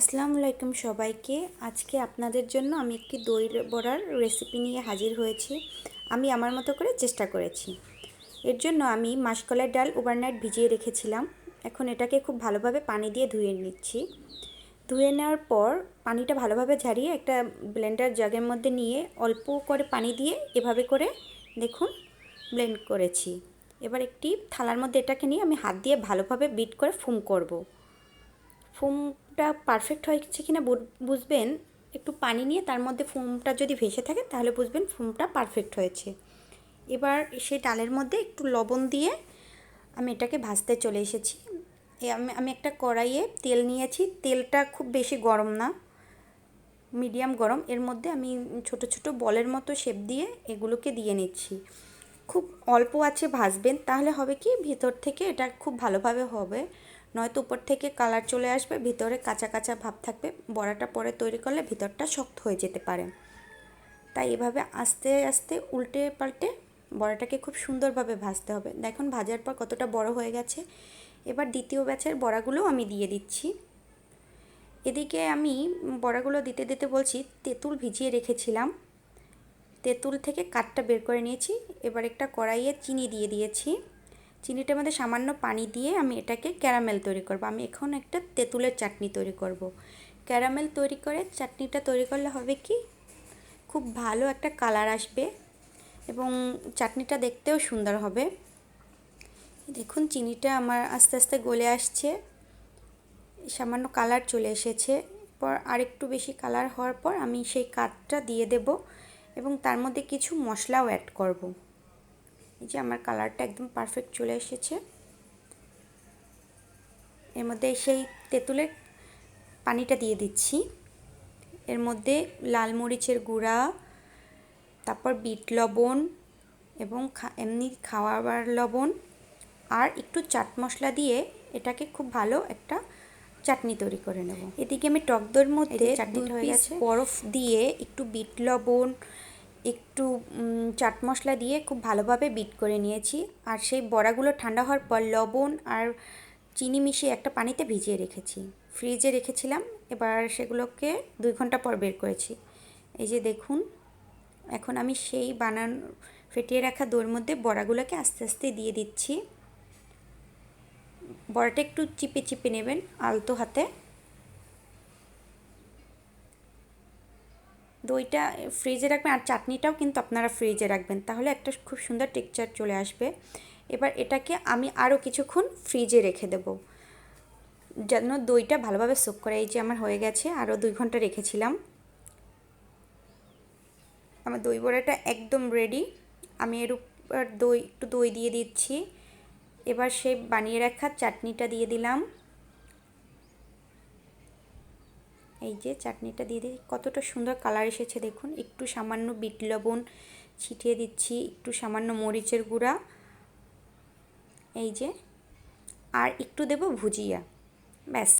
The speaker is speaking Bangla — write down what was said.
আসসালামু আলাইকুম সবাইকে। আজকে আপনাদের জন্য আমি একটি দই বড়ার রেসিপি নিয়ে হাজির হয়েছি। আমি আমার মতো করে চেষ্টা করেছি। এর জন্য আমি মাসকলার ডাল ওভারনাইট ভিজিয়ে রেখেছিলাম। এখন এটাকে খুব ভালোভাবে পানি দিয়ে ধুয়ে নিচ্ছি। ধুয়ে নেওয়ার পর পানিটা ভালোভাবে ঝারিয়ে একটা ব্লেন্ডার জাগের মধ্যে নিয়ে অল্প করে পানি দিয়ে এভাবে করে দেখুন ব্লেন্ড করেছি। এবার একটি থালার মধ্যে এটাকে নিয়ে আমি হাত দিয়ে ভালোভাবে বিট করে ফুম করব। ফোমটা পারফেক্ট হয়েছে কি না বুঝবেন। একটু পানি নিয়ে তার মধ্যে ফোমটা যদি ভেসে থাকে, তাহলে বুঝবেন ফোমটা পারফেক্ট হয়েছে। এবার সেই ডালের মধ্যে একটু লবণ দিয়ে আমি এটাকে ভাজতে চলে এসেছি। আমি আমি একটা কড়াইয়ে তেল নিয়েছি। তেলটা খুব বেশি গরম না, মিডিয়াম গরম। এর মধ্যে আমি ছোট ছোট বলের মতো শেপ দিয়ে এগুলোকে দিয়ে নিচ্ছি। খুব অল্প আছে ভাজবেন, তাহলে হবে কি? ভিতর থেকে এটা খুব ভালোভাবে হবে। নয়তো উপর থেকে কালার চলে আসবে, ভিতরে কাঁচা কাঁচা ভাব থাকবে, বড়াটা পরে তৈরি করলে ভিতরটা শক্ত হয়ে যেতে পারে। তাই এভাবে আস্তে আস্তে উল্টে পাল্টে বড়াটাকে খুব সুন্দরভাবে ভাজতে হবে। দেখুন, ভাজার পর কতটা বড় হয়ে গেছে। এবার দ্বিতীয় ব্যাচের বড়াগুলো আমি দিয়ে দিচ্ছি। এদিকে আমি বড়াগুলো দিতে দিতে বলছি, তেঁতুল ভিজিয়ে রেখেছিলাম। তেঁতুল থেকে কাঠটা বের করে নিয়েছি। এবার একটা কড়াইয়ে চিনি দিয়ে দিয়েছি। চিনিটার মধ্যে সামান্য পানি দিয়ে আমি এটাকে ক্যারামেল তৈরি করব। আমি এখন একটা তেঁতুলের চাটনি তৈরি করব। ক্যারামেল তৈরি করে চাটনিটা তৈরি করলে হবে কি? খুব ভালো একটা কালার আসবে এবং চাটনিটা দেখতেও সুন্দর হবে। দেখুন, চিনিটা আমার আস্তে আস্তে গলে আসছে। সামান্য কালার চলে এসেছে। পর আরেকটু বেশি কালার হওয়ার পর আমি সেই কাঠটা দিয়ে দেব এবং তার মধ্যে কিছু মশলাও অ্যাড করব। এই যে আমার কালারটা একদম পারফেক্ট চলে এসেছে। এর মধ্যে সেই তেঁতুলের পানিটা দিয়ে দিচ্ছি। এর মধ্যে লাল মরিচের গুঁড়া তারপর বিট লবণ এবং এমনি খাওয়াবার লবণ আর একটু চাট মশলা দিয়ে এটাকে খুব ভালো একটা চাটনি তৈরি করে নেব। এদিকে আমি টক দইয়ের মধ্যে চাটনি হয়ে গেছে। বরফ দিয়ে একটু বিট লবণ একটু চাট মশলা দিয়ে খুব ভালোভাবে বিট করে নিয়েছি। আর সেই বড়াগুলো ঠান্ডা হওয়ার পর লবণ আর চিনি মিশিয়ে একটা পানিতে ভিজিয়ে রেখেছি। ফ্রিজে রেখেছিলাম, এবার সেগুলোকে দুই ঘণ্টা পর বের করেছি। এই যে দেখুন, এখন আমি সেই বানান, ফেটিয়ে রাখা দইয়ের মধ্যে বড়াগুলোকে আস্তে আস্তে দিয়ে দিচ্ছি। বড়াটা একটু চিপে চিপে নেবেন, আলতো হাতে। দইটা ফ্রিজে রাখবেন আর চাটনিটাও কিন্তু আপনারা ফ্রিজে রাখবেন। তাহলে একটা খুব সুন্দর টেক্সচার চলে আসবে। এবার এটাকে আমি আরও কিছুক্ষণ ফ্রিজে রেখে দেবো। যেন দইটা ভালোভাবে সোক করে, এই যে আমার হয়ে গেছে, আরও দুই ঘণ্টা রেখেছিলাম। আমার দই বড়াটা একদম রেডি আমি এর উপর দই, একটু দই দিয়ে দিচ্ছি। এবার সেই বানিয়ে রাখা চাটনিটা দিয়ে দিলাম। এই যে চাটনিটা দিয়ে দিই। কতটা সুন্দর কালার এসেছে দেখুন। একটু সামান্য বিট লবণ ছিটিয়ে দিচ্ছি, একটু সামান্য মরিচের গুঁড়া। এই যে। আর একটু দেব ভুজিয়া। ব্যাস।